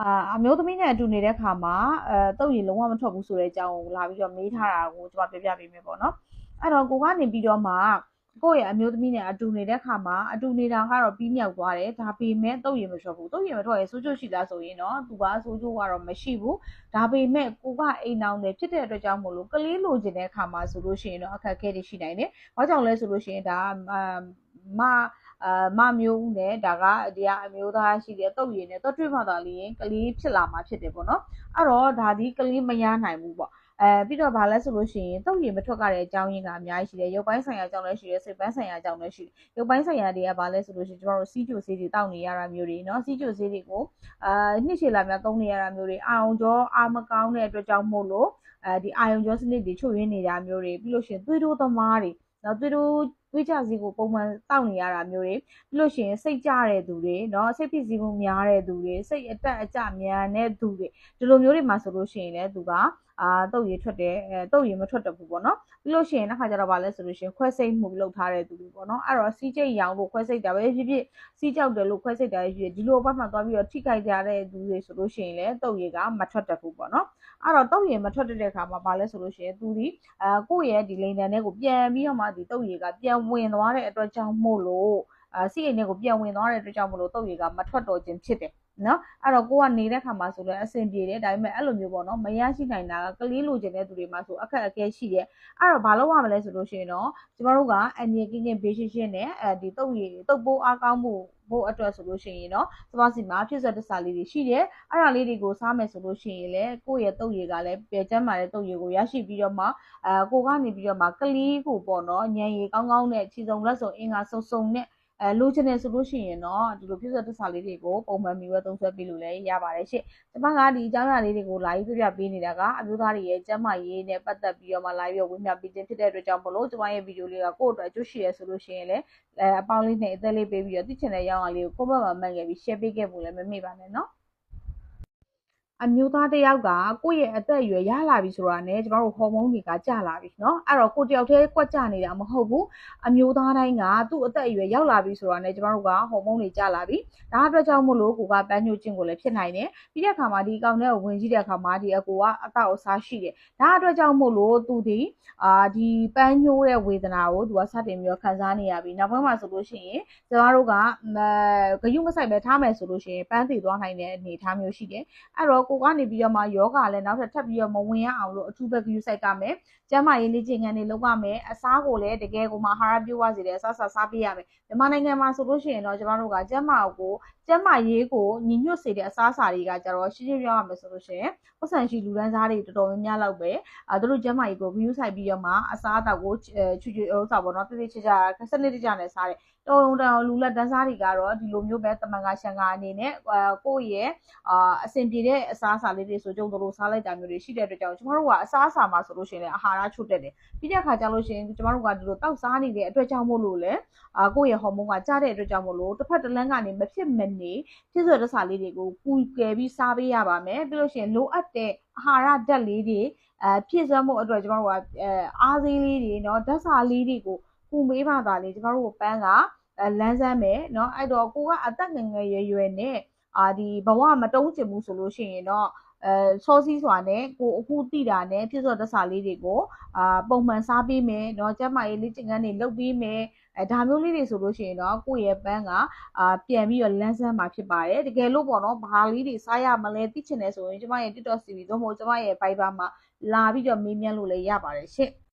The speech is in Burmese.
အာအမျိုးသမီးနဲ့အတူနေတဲ့ခါမှာအဲတုတ်ရည်လုံးဝမထွက်ဘူးဆိုတဲ့အကြောင်းကိုလာပြီးတော့မေးထားတာကိုကျွန်မပြပြပေးမယ်ပေါ့နော်အဲ့တော့ကိုကနေပြီးတော့မှကိုယ့်ရဲ့အမျိုးသမီးနဲ့အတူနေတဲ့ခါမှာအတူနေတာကတော့ပြီးမြောက်သွားတယ်ဒါပေမဲ့တုတ်ရည်မထွက်ဘူးတုတ်ရည်မထွက်ရင်ဆိုးကျိုးရှိလားဆိုရင်တော့သူကဆိုးကျိုးကတော့မရှိဘူးဒါပေမဲ့ကိုကအိမ်အောင်တယ်ဖြစ်တဲ့အတွက်ကြောင့်မို့လို့ကလေးလိုချင်တဲ့ခါမှာဆိုလို့ရှိရင်တော့အခက်အခဲတွေရှိနိုင်တယ်။ဘာကြောင့်လဲဆိုလို့ရှိရင်ဒါမ အာမမျိုးဦးနဲ့ဒါကဒီကအမျိုးသားရှိတဲ့တုတ်ရည်နဲ့တော့တွေ့မှသာလျင်ကလေးဖြစ်လာမှာဖြစ်တယ်ပေါ့နော်အဲ့တော့ဒါဒီကလေးမရနိုင်ဘူးပေါ့အဲပြီးတော့ဗာလဲဆိုလို့ရှိရင်တုတ်ရည်မထွက်ကြတဲ့အကြောင်းရင်းကအများကြီးရှိတယ်ရုပ်ပိုင်းဆိုင်ရာအကြောင်းလည်းရှိတယ်စိတ်ပိုင်းဆိုင်ရာအကြောင်းလည်းရှိတယ်ရုပ်ပိုင်းဆိုင်ရာတွေကဗာလဲဆိုလို့ရှိရင်ကျမတို့စီးကျိုဆေးတွေတောက်နေရတာမျိုးတွေเนาะစီးကျိုဆေးတွေကိုအာနှစ်ရှည်လာများသုံးနေရတာမျိုးတွေအာအောင်ကျော်အာမကောင်းတဲ့အတွက်ကြောင့်မို့လို့အဲဒီအာယုံကျော်စနစ်တွေချုပ်ရင်းနေတာမျိုးတွေပြီးလို့ရှိရင်သွေးတိုးသမားတွေနော်သွေးတိုး သွေးကြစီကိုပုံမှန်တောက်နေရတာမျိုးတွေပြီးလို့ရှိရင်စိတ်ကြတဲ့သူတွေเนาะစိတ်ဖြစ်စီမှုများတဲ့သူတွေစိတ်အတက်အကျများတဲ့သူတွေဒီလိုမျိုးတွေမှာဆိုလို့ရှိရင်လည်းသူက အာတုတ်ရည်ထွက်တယ်အဲတုတ်ရည်မထွက်တတ်ဘူးပေါ့နော်ပြီးလို့ရှိရင်တစ်ခါကျတော့ဗာလဲဆိုလို့ရှိရင်ခွဲစိတ်မှုလုပ်ထားတဲ့သူတွေပေါ့နော်အဲ့တော့စီးကျိတ်ရောင်လို့ခွဲစိတ်တာပဲဖြစ်ဖြစ်စီးကြောက်တယ်လို့ခွဲစိတ်တာပဲဖြစ်ဖြစ်ဒီလိုဘက်မှာသွားပြီးတော့ထိခိုက်ကြတဲ့သူတွေဆိုလို့ရှိရင်လည်းတုတ်ရည်ကမထွက်တတ်ဘူးပေါ့နော်အဲ့တော့တုတ်ရည်မထွက်တဲ့အခါမှာဗာလဲဆိုလို့ရှိရင်သူဒီအဲကိုယ့်ရဲ့ဒီလိန်တန်တွေကိုပြန်ပြီးတော့မှဒီတုတ်ရည်ကပြန်ဝင်သွားတဲ့အတွက်ကြောင့်မို့လို့အာစီအိမ်တွေကိုပြန်ဝင်သွားတဲ့အတွက်ကြောင့်မို့လို့တုတ်ရည်ကမထွက်တော့ခြင်းဖြစ်တယ် နော်အဲ့တော့ကိုကနေတဲ့ခါမှာဆိုလဲအဆင်ပြေတယ်ဒါပေမဲ့အဲ့လိုမျိုးပေါ့နော်မရရှိနိုင်တာကကလေးလိုချင်တဲ့သူတွေမှာဆိုအခက်အခဲရှိတယ်အဲ့တော့ဘာလို့ရမလဲဆိုလို့ရှိရင်တော့ကျမတို့ကအန်ရီကင်းကင်းဘေးရှင်းရှင်းနဲ့အဲဒီတုတ်ရည်တုတ်ပိုးအားကောင်းမှုဖို့အတွက်ဆိုလို့ရှိရင်တော့စပါးစီမှာဖြစ်ဆက်တစားလေးတွေရှိတယ်အဲ့ဒါလေးတွေကိုစားမယ်ဆိုလို့ရှိရင်လည်းကိုယ့်ရဲ့တုပ်ရည်ကလည်းပေကျမ်းမာတဲ့တုပ်ရည်ကိုရရှိပြီးတော့မှအဲကိုကနေပြီးတော့မှကလေးကိုပေါ့နော်ညံရည်ကောင်းကောင်းနဲ့ခြေစုံလက်စုံအင်္ဂါစုံစုံနဲ့ အဲလိုချင်တယ်ဆိုလို့ရှိရင်တော့ဒီလိုဖြစ်ဆက်တစားလေးတွေကိုပုံမှန်မီဝဲသုံးဆွဲပေးလို့လည်းရပါတယ်ရှင့်ကျမကဒီအကြောင်းအရာလေးတွေကိုလာပြီးပြပြပေးနေတာကအမျိုးသားတွေရဲ့ကျန်းမာရေးနဲ့ပတ်သက်ပြီးတော့မှလာပြီးတော့ဝေမျှပေးခြင်းဖြစ်တဲ့အတွက်ကြောင့်မလို့ကျမရဲ့ဗီဒီယိုလေးကကိုယ့်အတွက်အကျိုးရှိရဆိုလို့ရှိရင်လည်းအဲအပေါင်းလေးနဲ့အသက်လေးပေးပြီးတော့သိချင်တဲ့ရောင်းအားလေးကိုကိုယ့်ဘက်မှာမှတ်ခဲ့ပြီး share ပေးခဲ့ဖို့လည်းမမေ့ပါနဲ့နော် အမျိုးသားတစ်ယောက်ကကိုယ့်ရဲ့အသက်အရွယ်ရလာပြီဆိုတာနဲ့ကျမတို့ဟော်မုန်းတွေကကျလာပြီเนาะအဲ့တော့ကိုတယောက်တည်းကွက်ကျနေတာမဟုတ်ဘူးအမျိုးသားတိုင်းကသူ့အသက်အရွယ်ရောက်လာပြီဆိုတာနဲ့ကျမတို့ကဟော်မုန်းတွေကျလာပြီဒါအတွက်ကြောင့်မို့လို့ကိုကပန်းညိုခြင်းကိုလည်းဖြစ်နိုင်တယ်ပြီးတဲ့အခါမှာဒီကောင်နဲ့ဝင်ကြည့်တဲ့အခါမှာဒီအကိုကအတောက်အစားရှိတယ်ဒါအတွက်ကြောင့်မို့လို့သူဒီအာဒီပန်းညိုတဲ့ဝေဒနာကိုသူကစတင်ပြီးတော့ခံစားနေရပြီနောက်ပိုင်းမှာဆိုလို့ရှိရင်ကျမတို့ကဂယုမဆိုင်ပဲထားမယ်ဆိုလို့ရှိရင်ပန်းသေးသွားနိုင်တဲ့အနေအထားမျိုးရှိတယ်အဲ့တော့ ကိုကနေပြီးတော့မှယောဂလည်းနောက်ထပ်ထပ်ပြီးတော့မဝင်ရအောင်လို့အထူးပဲဂရုစိုက်ကမယ်ကျန်းမာရေးလေ့ကျင့်ခန်းတွေလုပ်ရမယ်အစားကိုလည်းတကယ်ကိုမှအာဟာရပြည့်ဝစေတဲ့အစားစားစားပေးရမယ်မြန်မာနိုင်ငံမှာဆိုလို့ရှိရင်တော့ကျမတို့ကကျန်းမာကိုကျန်းမာရေးကိုညီညွတ်စေတဲ့အစားအစာတွေကကြတော့ရှင်းရှင်းပြောရမယ်ဆိုလို့ရှိရင်ပတ်စံရှိလူဒန်းစားတွေတော်တော်များများလောက်ပဲအဲတို့ကျန်းမာရေးကို view ဆိုင်ပြီးတော့မှအစားအသောက်ကိုချွချွဥစ္စာပေါ့နော်တိတိကျကျစနစ်တကျနဲ့စားတယ်တော်ုံတောင်လူလက်တန်းစားတွေကတော့ဒီလိုမျိုးပဲတမန်ကရှန်ကအနေနဲ့ကိုယ့်ရဲ့အာအဆင်ပြေတဲ့အစားအစာလေးတွေဆိုကြုံတို့စားလိုက်တာမျိုးတွေရှိတဲ့အတွက်ကြောင့်ကျမတို့ကအစားအစာမှာဆိုလို့ရှိရင်လည်းအာဟာရချို့တက်တယ်ပြီးတဲ့အခါကျလို့ရှိရင်ကျမတို့ကဒီလိုတောက်စားနေတဲ့အတွက်ကြောင့်မို့လို့လည်းအာကိုယ့်ရဲ့ဟော်မုန်းကကျတဲ့အတွက်ကြောင့်မို့လို့တစ်ဖက်တစ်လမ်းကနေမဖြစ်မနေဖြစ်စွဲတစားလေးတွေကိုပူကယ်ပြီးစားပေးရပါမယ်ပြီးလို့ရှိရင်လိုအပ်တဲ့အာဟာရဓာတ်လေးတွေအဲပြည့်စုံမှုအတွက်ကျမတို့ကအဲအားသေးလေးတွေเนาะဓာတ်စာလေးတွေကိုပူမေးပါတာလေကျမတို့ကိုပန်းကလမ်းစမ်းမယ်เนาะအဲ့တော့ကိုကအသက်ငယ်ငယ်ရွယ်ရွယ်နဲ့ အာဒီဘဝမတုံးချင်ဘူးဆိုလို့ရှိရင်တော့အဲစောစီးစွာနဲ့ကိုအခုတိတာနဲ့ပြည့်စုံတဆာလေးတွေကိုအာပုံမှန်စားပေးမယ်เนาะကျမရေးလေ့ကျင့်ခန်းတွေလုပ်ပေးမယ်အဲဒါမျိုးလေးတွေဆိုလို့ရှိရင်တော့ကိုယ့်ရဲ့ပန်းကအာပြန်ပြီးတော့လန်းဆန်းမှာဖြစ်ပါတယ်တကယ်လို့ပေါ့နော်ဘာလေးတွေစားရမလဲသိချင်တယ်ဆိုရင်ကျမရဲ့ TikTok CV သို့မဟုတ်ကျမရဲ့ Viber မှာလာပြီးတော့မေးမြန်းလို့လည်းရပါတယ်ရှင့်